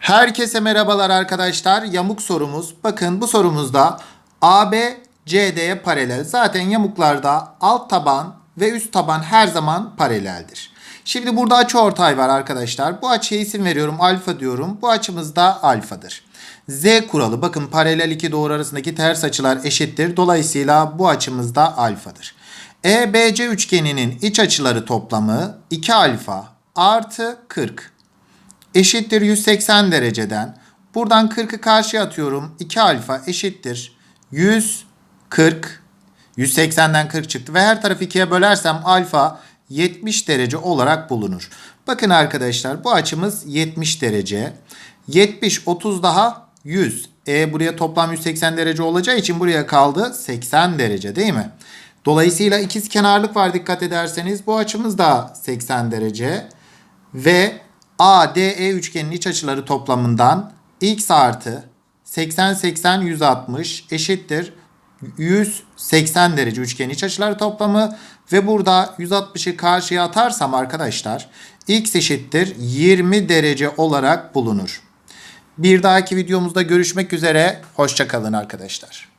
Herkese merhabalar arkadaşlar. Yamuk sorumuz. Bakın bu sorumuzda AB CD'ye paralel. Zaten yamuklarda alt taban ve üst taban her zaman paraleldir. Şimdi burada açı ortay var arkadaşlar. Bu açıya isim veriyorum. Alfa diyorum. Bu açımız da alfadır. Z kuralı bakın paralel iki doğru arasındaki ters açılar eşittir. Dolayısıyla bu açımız da alfadır. EBC üçgeninin iç açıları toplamı 2 alfa artı 40 eşittir 180 dereceden. Buradan 40'ı karşıya atıyorum. 2 alfa eşittir 140. 180'den 40 çıktı ve her tarafı 2'ye bölersem alfa 70 derece olarak bulunur. Bakın arkadaşlar bu açımız 70 derece. 70 30 daha 100. E buraya toplam 180 derece olacağı için buraya kaldı 80 derece değil mi? Dolayısıyla ikiz kenarlık var dikkat ederseniz. Bu açımız da 80 derece. Ve ADE üçgenin iç açıları toplamından x artı 80 80 160 eşittir 180 derece üçgenin iç açıları toplamı ve burada 160'ı karşıya atarsam arkadaşlar x eşittir 20 derece olarak bulunur. Bir dahaki videomuzda görüşmek üzere. Hoşçakalın arkadaşlar.